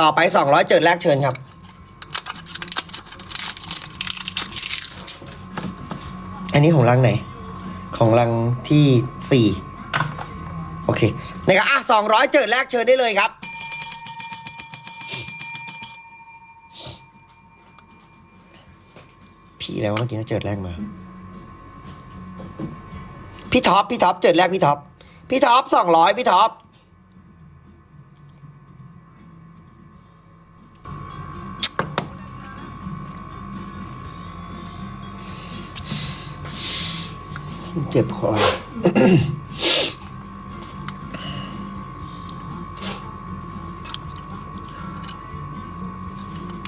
ต่อไปสองร้อยเจิดแรกเชิญครับ อันนี้ของรังไหน ของรังที่สี่โอเคนะครับอะสองร้อยเจิดแรกเชิญได้เลยครับพี่แล้วเมื่อกี้นะเจิดแรกมา พี่ท็อปพี่ท็อปเจิดแรกพี่ท็อปพี่ท็อปสองร้อยพี่ท็อป เจ็บคอ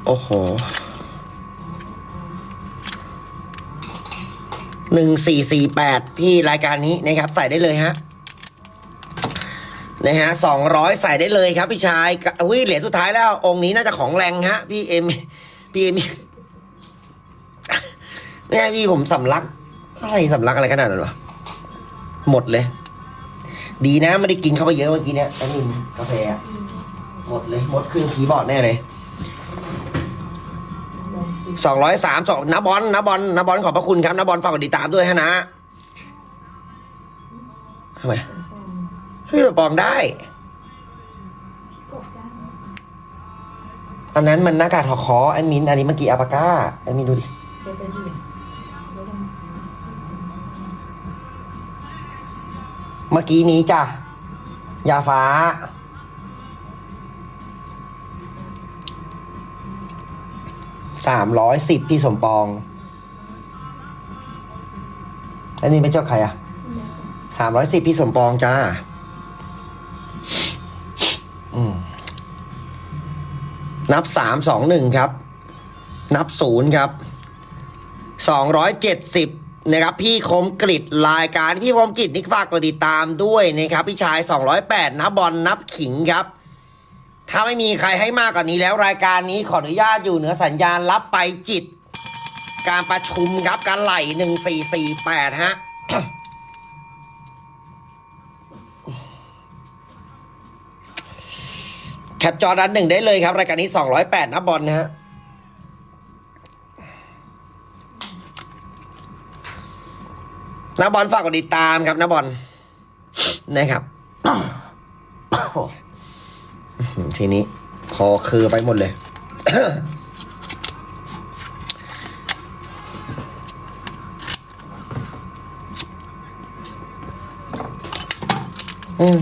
โอ้โหหนึ่งสี่สี่แปดพี่รายการนี้นะครับ ใส่ได้เลยฮะนะฮะสองร้อยใส่ได้เลยครับพี่ชายอุ้ยเหรียญสุดท้ายแล้ว องค์นี้น่าจะของแรงฮะ พี่เอ็มพี่เอ็มเนี่ยพี่ผมสำลัก อะไรสำลักอะไรขนาดนั้นวะหมดเลย ดีนะไม่ได้กินเข้าไปเยอะเมื่อกี้เนี่ยแอดมินกาแฟอะหมดเลยหมดครึ่งคีย์บอร์ดแน่เลยสองร้อยสามสองนับบอลนับบอลนับบอลขอบพระคุณครับนับบอลฝากกดติดตามด้วยฮะนะทำไมพี่ปองได้ อันนั้นมันหน้ากากทอคอแอดมินอันนี้เมื่อกี้อัปาก้าแอดมินดูดิ เมื่อกี้นี้จ้ะ ยาฟ้า สามร้อยสิบพี่สมปอง อันนี้เป็นเจ้าใครอะสามร้อยสิบพี่สมปองจ้า อืมนับสามสองหนึ่งครับ นับศูนย์ครับสองร้อยเจ็ดสิบ นะครับพี่คมกริดรายการพี่คมกริดนิกฝากกดติดตามด้วยนะครับพี่ชายสองร้อยแปดนับบอลนับขิงครับ ถ้าไม่มีใครให้มากกว่านี้แล้วรายการนี้ขออนุญาตอยู่เหนือสัญญาณรับไปจิต การประชุมครับการไหลหนึ่งสี่สี่แปดฮะแคปจอด้านหนึ่งได้เลยครับ รายการนี้สองร้อยแปดนับบอลนะฮะ นักบอลฝากกดติดตามครับนักบอลนะครับทีนี้ คอคือไปหมดเลย อืม